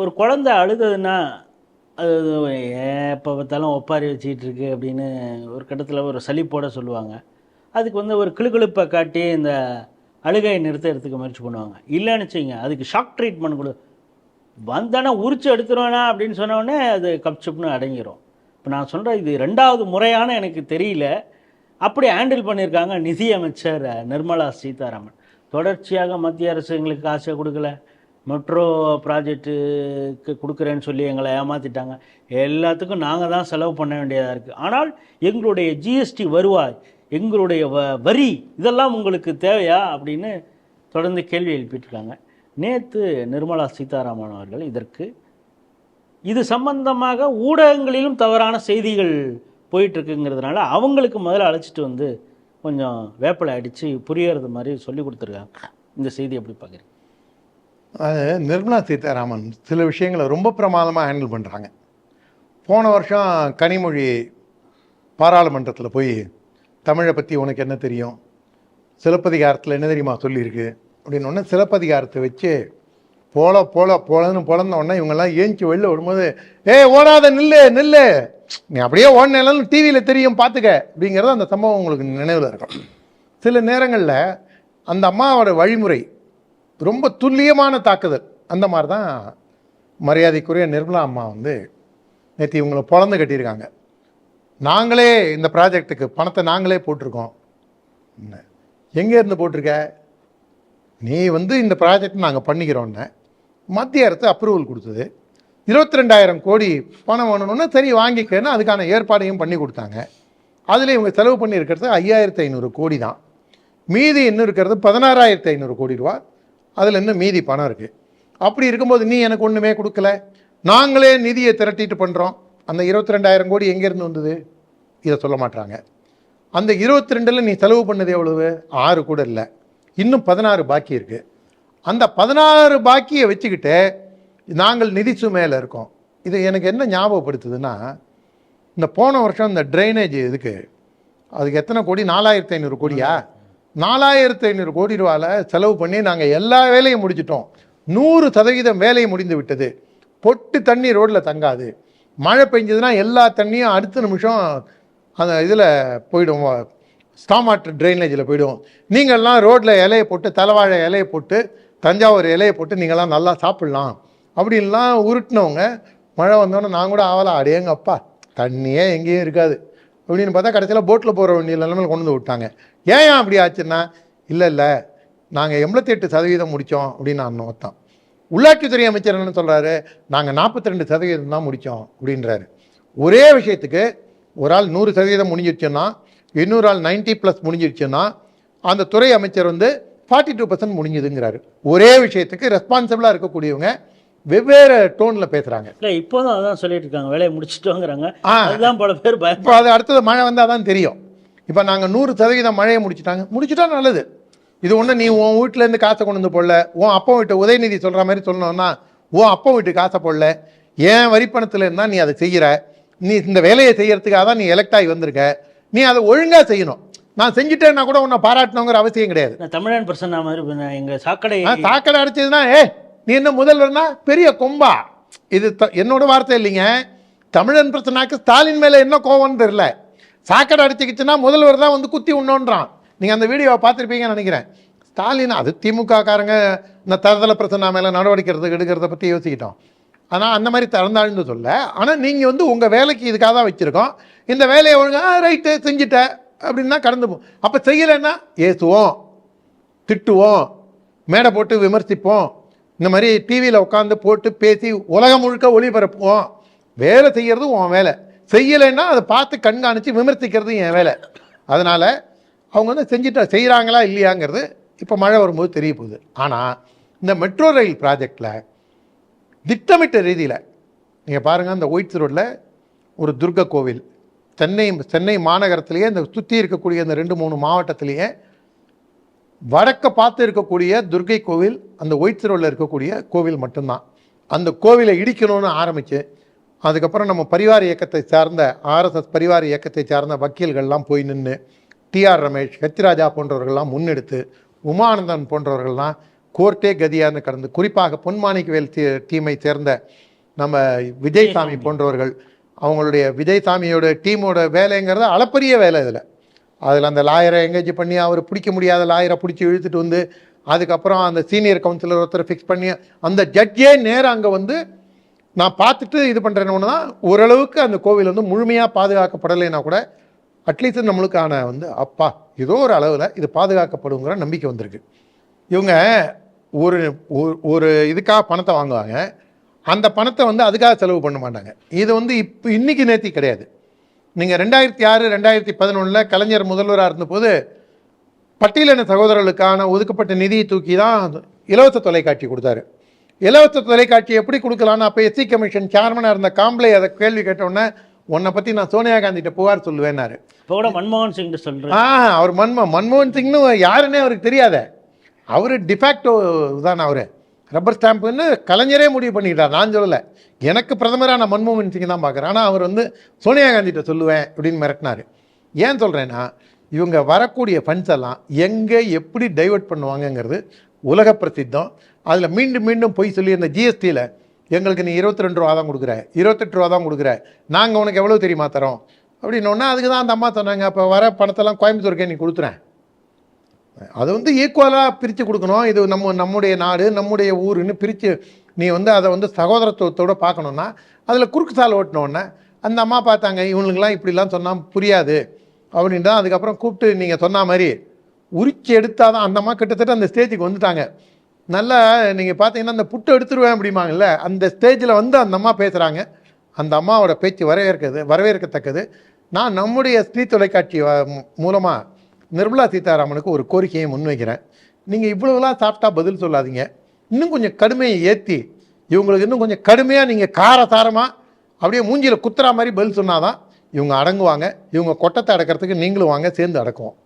ஒரு குழந்தை அழுததுன்னா அது ஏன் எப்போ பார்த்தாலும் ஒப்பாரி வச்சுக்கிட்டு இருக்கு அப்படின்னு ஒரு கட்டத்தில் ஒரு சலிப்போட சொல்லுவாங்க. அதுக்கு வந்து ஒரு கிளுக்கிழுப்பை காட்டி இந்த அழுகையை நிறுத்துறதுக்கு முயற்சி பண்ணுவாங்க. இல்லைன்னு வச்சுங்க அதுக்கு ஷாக் ட்ரீட்மெண்ட் கொடு. வந்தானே உரிச்சு எடுத்துருவேனா அப்படின்னு சொன்னோடனே அது கப்சுப்னு அடங்கிடும் இப்போ நான் சொல்கிறேன் இது ரெண்டாவது முறையான எனக்கு தெரியல. அப்படி ஹேண்டில் பண்ணியிருக்காங்க நிதியமைச்சர் நிர்மலா சீதாராமன். தொடர்ச்சியாக மத்திய அரசு எங்களுக்கு காசை கொடுக்கல. மெட்ரோ ப்ராஜெக்ட்டுக்கு கொடுக்குறேன்னு சொல்லி எங்களை ஏமாற்றிட்டாங்க எல்லாத்துக்கும் நாங்கள் தான் செலவு பண்ண வேண்டியதாக இருக்குது ஆனால் எங்களுடைய ஜிஎஸ்டி வருவாய் எங்களுடைய வ வரி இதெல்லாம் உங்களுக்கு தேவையா அப்படின்னு தொடர்ந்து கேள்வி எழுப்பிட்டுருக்காங்க. நேற்று நிர்மலா சீதாராமன் அவர்கள் இதற்கு இது சம்பந்தமாக ஊடகங்களிலும் தவறான செய்திகள் போயிட்டுருக்குங்கிறதுனால அவங்களுக்கு முதல்ல அழைச்சிட்டு வந்து கொஞ்சம் வேப்பிலை அடித்து புரியறது மாதிரி சொல்லி கொடுத்துருக்காங்க. இந்த செய்தி எப்படி பார்க்குறீங்க? அது நிர்மலா சீதாராமன் சில விஷயங்களை ரொம்ப பிரமாதமாக ஹேண்டில் பண்ணுறாங்க போன வருஷம் கனிமொழி பாராளுமன்றத்தில் போய் தமிழை பற்றி உனக்கு என்ன தெரியும்? சிலப்பதிகாரத்தில் என்ன தெரியுமா சொல்லியிருக்கு? அப்படின்னு ஒன்று சிலப்பதிகாரத்தை வச்சு போல போல போலன்னு பொழந்த உடனே இவங்கெல்லாம் ஏஞ்சி வெளில விடும்போது ஏய் ஓடாத நில்லு நில்லு. நீ அப்படியே ஓடினாலும் டிவியில் தெரியும் பார்த்துக்க அப்படிங்கிறது அந்த சம்பவம் உங்களுக்கு நினைவில் இருக்கும். சில நேரங்களில் அந்த அம்மாவோட வழிமுறை ரொம்ப துல்லியமான தாக்குதல். அந்த மாதிரி தான் மரியாதைக்குரிய நிர்மலா அம்மா வந்து நேற்று இவங்களை பிறந்து கட்டியிருக்காங்க. நாங்களே இந்த ப்ராஜெக்ட்டுக்கு பணத்தை நாங்களே போட்டிருக்கோம். எங்கேருந்து போட்டிருக்க? நீ வந்து இந்த ப்ராஜெக்ட் நாங்கள் பண்ணிக்கிறோன்னு மத்திய அரசு அப்ரூவல் கொடுத்தது. இருபத்தி ரெண்டாயிரம் கோடி பணம் வேணும்னா சரி வாங்கிக்கன்னு அதுக்கான ஏற்பாடையும் பண்ணி கொடுத்தாங்க. அதில் இவங்க செலவு பண்ணியிருக்கிறது ஐயாயிரத்து ஐநூறு கோடி தான். மீதி இன்னும் இருக்கிறது பதினாறாயிரத்து ஐநூறு கோடி ரூபா அதில் இன்னும் மீதி பணம் இருக்குது அப்படி இருக்கும்போது நீ எனக்கு ஒன்றுமே கொடுக்கல. நாங்களே நிதியை திரட்டிட்டு பண்ணுறோம் அந்த இருபத்தி ரெண்டாயிரம் கோடி எங்கேருந்து வந்தது? இதை சொல்ல மாட்டாங்க அந்த இருபத்தி ரெண்டில் நீ செலவு பண்ணது எவ்வளவு? ஆறு கூட இல்லை. இன்னும் பதினாறு பாக்கி இருக்குது அந்த பதினாறு பாக்கியை வச்சுக்கிட்டு நாங்கள் நிதி சுமையில் இருக்கோம். இது எனக்கு என்ன ஞாபகப்படுத்துதுன்னா இந்த போன வருஷம் இந்த ட்ரைனேஜ் இதுக்கு அதுக்கு எத்தனை கோடி? நாலாயிரத்தி ஐநூறு கோடியா? நாலாயிரத்து ஐநூறு கோடி ரூபாயில் செலவு பண்ணி நாங்கள் எல்லா வேலையும் முடிச்சிட்டோம். நூறு சதவீதம் வேலை முடிந்து விட்டது. பொட்டு தண்ணி ரோட்டில் தங்காது. மழை பெஞ்சதுன்னா எல்லா தண்ணியும் அடுத்த நிமிஷம் அந்த இதில் போயிடும். ஸ்டாம் வாட்டர் ட்ரைனேஜில் போயிடும். நீங்கள்லாம் ரோட்டில் இலையை போட்டு தலைவாழை இலையை போட்டு தஞ்சாவூர் இலையை போட்டு நீங்கள்லாம் நல்லா சாப்பிட்லாம். அப்படின்லாம் உருட்டினவங்க மழை வந்தோன்னே நான் கூட ஆவலா அடையங்கப்பா தண்ணியே எங்கேயும் இருக்காது. அப்படின்னு பார்த்தா கடைசியில் போட்டில் போகிற வேண்டிய நிலைமையில கொண்டு வந்து விட்டாங்க. ஏன் அப்படி ஆச்சுன்னா இல்லை இல்லை நாங்கள் எண்பத்தெட்டு சதவீதம் முடித்தோம் அப்படின்னு நான் நோத்தான் உள்ளாட்சித்துறை அமைச்சர் என்ன சொல்கிறாரு நாங்கள் நாற்பத்தி ரெண்டு சதவீதம் தான் முடித்தோம் அப்படின்றாரு. ஒரே விஷயத்துக்கு ஒரு ஆள் நூறு சதவீதம் முடிஞ்சிருச்சுன்னா இன்னொரு ஆள் நைன்ட்டி ப்ளஸ் முடிஞ்சிருச்சுன்னா அந்த துறை அமைச்சர் வந்து ஃபார்ட்டி டூ பர்சன்ட் முடிஞ்சுதுங்கிறாரு. ஒரே விஷயத்துக்கு ரெஸ்பான்சிபிளாக இருக்கக்கூடியவங்க வெவ்வேறு டோனில் பேசுகிறாங்க இல்லை இப்போதும் அதான் சொல்லிட்டு இருக்காங்க வேலையை முடிச்சிட்டோங்கிறாங்க. அதுதான் பல பேர் இப்போ அது அடுத்தது மழை வந்தால் தான் தெரியும். இப்போ நாங்கள் நூறு சதவீதம் மழையை முடிச்சிட்டாங்க. முடிச்சிட்டா நல்லது. இது ஒன்று நீ உன் வீட்டிலேருந்து காசை கொண்டு வந்து போடல. உன் அப்பா வீட்டு உதயநிதி சொல்கிற மாதிரி சொல்லணும்னா உன் அப்பா வீட்டு காசை போடல. ஏன் வரிப்பணத்தில் இருந்தால் நீ அதை செய்கிற நீ இந்த வேலையை செய்யறதுக்காக தான் நீ எலெக்ட் ஆகி வந்திருக்க. நீ அதை ஒழுங்காக செய்யணும். நான் செஞ்சுட்டேன்னா கூட உன்னை பாராட்டணுங்கிற அவசியம் கிடையாது. தமிழன் பிரசன்னா மாதிரி இப்ப நான் எங்க சாக்கடை சாக்கடை அடைச்சதுன்னா ஏ நீ என்ன முதல்வர்னா பெரிய கொம்பா. இது என்னோட வார்த்தை இல்லைங்க. தமிழன் பிரச்சனாக்கு ஸ்டாலின் மேல என்ன கோவம்னு தெரியல. சாக்கடை அடிச்சுக்கிச்சுன்னா முதல்வர் தான் வந்து குத்தி உண்ணோன்றான். நீங்கள் அந்த வீடியோவை பார்த்துருப்பீங்கன்னு நினைக்கிறேன். ஸ்டாலின் அது திமுக காரங்க இந்த தரதல பிரச்சனை மேலே நடவடிக்கை எடுக்கிறத பற்றி யோசிக்கிட்டோம். ஆனால் அந்த மாதிரி திறந்தாழ்ந்து சொல்ல ஆனால் நீங்கள் வந்து உங்கள் வேலைக்கு இதுக்காக தான் வச்சுருக்கோம். இந்த வேலையை ஒழுங்காக ரைட்டு செஞ்சுட்ட அப்படின்னா கடந்து போ. அப்போ செய்யலைன்னா ஏசுவோம் திட்டுவோம் மேடை போட்டு விமர்சிப்போம். இந்த மாதிரி டிவியில் உட்காந்து போட்டு பேசி உலகம் முழுக்க ஒளிபரப்புவோம். வேலை செய்கிறது உன் வேலை. செய்யலைன்னா அதை பார்த்து கண்காணித்து விமர்சிக்கிறது என் வேலை. அதனால் அவங்க வந்து செஞ்சுட்டா செய்கிறாங்களா இல்லையாங்கிறது இப்போ மழை வரும்போது தெரிய போகுது. ஆனால் இந்த மெட்ரோ ரயில் ப்ராஜெக்டில் திட்டமிட்ட ரீதியில் நீங்கள் பாருங்கள் அந்த ஒயிட்ஸ் ரோட்டில் ஒரு துர்க கோவில் சென்னை சென்னை மாநகரத்திலேயே இந்த சுற்றி இருக்கக்கூடிய இந்த ரெண்டு மூணு மாவட்டத்திலேயே வடக்க பார்த்து இருக்கக்கூடிய துர்கை கோவில் அந்த ஒயிட்ஸ் ரோட்டில் இருக்கக்கூடிய கோவில் மட்டும்தான். அந்த கோவிலை இடிக்கணும்னு ஆரம்பித்து அதுக்கப்புறம் நம்ம பரிவார இயக்கத்தை சார்ந்த ஆர்எஸ்எஸ் பரிவார இயக்கத்தை சார்ந்த வக்கீல்கள்லாம் போய் நின்று டிஆர் ரமேஷ் ஹெச் ராஜா போன்றவர்கள்லாம் முன்னெடுத்து உமானந்தன் போன்றவர்கள்லாம் கோர்ட்டே கதியான்னு கடந்து குறிப்பாக பொன்மாணிக்கவேல் டீமை சேர்ந்த நம்ம விஜயசாமி போன்றவர்கள் அவங்களுடைய விஜயசாமியோட டீமோட வேலைங்கிறது அளப்பரிய வேலை இதில் அதில் அந்த லாயரை எங்கேஜ் பண்ணி அவர் பிடிக்க முடியாத லாயரை பிடிச்சி இழுத்துட்டு வந்து அதுக்கப்புறம் அந்த சீனியர் கவுன்சிலர் ஒருத்தர் ஃபிக்ஸ் பண்ணி அந்த ஜட்ஜே நேரம் அங்கே வந்து நான் பார்த்துட்டு இது பண்ணுறேன்னு தான் ஓரளவுக்கு அந்த கோவில் வந்து முழுமையாக பாதுகாக்கப்படலைன்னா கூட அட்லீஸ்ட் நம்மளுக்கான வந்து அப்பா ஏதோ ஒரு அளவில் இது பாதுகாக்கப்படுங்கிற நம்பிக்கை வந்திருக்கு. இவங்க ஒரு ஒரு- ஒரு இதுக்காக பணத்தை வாங்குவாங்க. அந்த பணத்தை வந்து அதுக்காக செலவு பண்ண மாட்டாங்க. இது வந்து இப்போ இன்னைக்கு நேர்த்தி கிடையாது. நீங்கள் ரெண்டாயிரத்தி ஆறு ரெண்டாயிரத்தி பதினொன்றில் கலைஞர் முதல்வராக இருந்தபோது பட்டியலின சகோதரர்களுக்கான ஒதுக்கப்பட்ட நிதியை தூக்கி தான் இலவச தொலைக்காட்சி கொடுத்தாரு. இலவச தொலைக்காட்சி எப்படி கொடுக்கலான்னு அப்போ எஸ்சி கமிஷன் சேர்மனாக இருந்த காம்ப்ளே அதை கேள்வி கேட்டோன்னே உன்னை பற்றி நான் சோனியா காந்திகிட்ட புகார் சொல்லுவேன்னாரு. இப்போ கூட மன்மோகன் சிங் சொல்கிறேன் ஆ அவர் மன்மோ மன்மோகன் சிங்னு யாருன்னே அவருக்கு தெரியாத. அவர் டிஃபேக்டோ தான் அவர். ரப்பர் ஸ்டாம்புன்னு கலைஞரே முடிவு பண்ணிக்கிட்டார் நான் சொல்லலை. எனக்கு பிரதமராக நான் மன்மோகன் சிங் தான் பார்க்குறேன் ஆனால் அவர் வந்து சோனியா காந்திகிட்ட சொல்லுவேன் அப்படின்னு மிரட்டினார். ஏன் சொல்கிறேன்னா இவங்க வரக்கூடிய ஃபண்ட்ஸ் எல்லாம் எங்கே எப்படி டைவர்ட் பண்ணுவாங்கங்கிறது உலக பிரசித்தம். அதில் மீண்டும் மீண்டும் போய் சொல்லி அந்த ஜிஎஸ்டியில் எங்களுக்கு நீ இருபத்தி ரெண்டு ரூபா தான் கொடுக்குற இருபத்தெட்டு ரூபா தான் கொடுக்குற நாங்கள் உனக்கு எவ்வளோ தெரியுமா தரோம்? அப்படின்னோன்னா அதுக்கு தான் அந்த அம்மா சொன்னாங்க அப்போ வர பணத்தெல்லாம் கோயம்புத்தூருக்கே நீ கொடுத்துறேன். அதை வந்து ஈக்குவலாக பிரித்து கொடுக்கணும். இது நம்ம நம்முடைய நாடு நம்முடைய ஊருன்னு பிரித்து நீ வந்து அதை வந்து சகோதரத்துவத்தோடு பார்க்கணுன்னா அதில் குறுக்கு சால் ஓட்டினோடனே அந்த அம்மா பார்த்தாங்க இவனுங்களாம் இப்படிலாம் சொன்னால் புரியாது. அப்படின்ட்டு தான் அதுக்கப்புறம் கூப்பிட்டு நீங்கள் சொன்ன மாதிரி உரிச்சு எடுத்தால் தான் அந்த அம்மா கிட்டத்தட்ட அந்த ஸ்டேஜுக்கு வந்துட்டாங்க. நல்லா நீங்கள் பார்த்தீங்கன்னா அந்த புட்டு எடுத்துருவேன் அப்படிம்பாங்கல்ல அந்த ஸ்டேஜில் வந்து அந்த அம்மா பேசுகிறாங்க அந்த அம்மாவோட பேச்சு வரவேற்கிறது வரவேற்கத்தக்கது. நான் நம்முடைய ஸ்ரீ தொலைக்காட்சி மூலமாக நிர்மலா சீதாராமனுக்கு ஒரு கோரிக்கையை முன்வைக்கிறேன். நீங்கள் இவ்வளோலாம் சாப்பிட்டா பதில் சொல்லாதீங்க. இன்னும் கொஞ்சம் கடுமையை ஏற்றி இவங்களுக்கு இன்னும் கொஞ்சம் கடுமையாக நீங்கள் காரசாரமாக அப்படியே மூஞ்சியில் குத்துற மாதிரி பதில் சொன்னாதான் இவங்க அடங்குவாங்க. இவங்க கொட்டத்தை அடக்கிறதுக்கு நீங்களும் வாங்க சேர்ந்து அடக்குவோம்.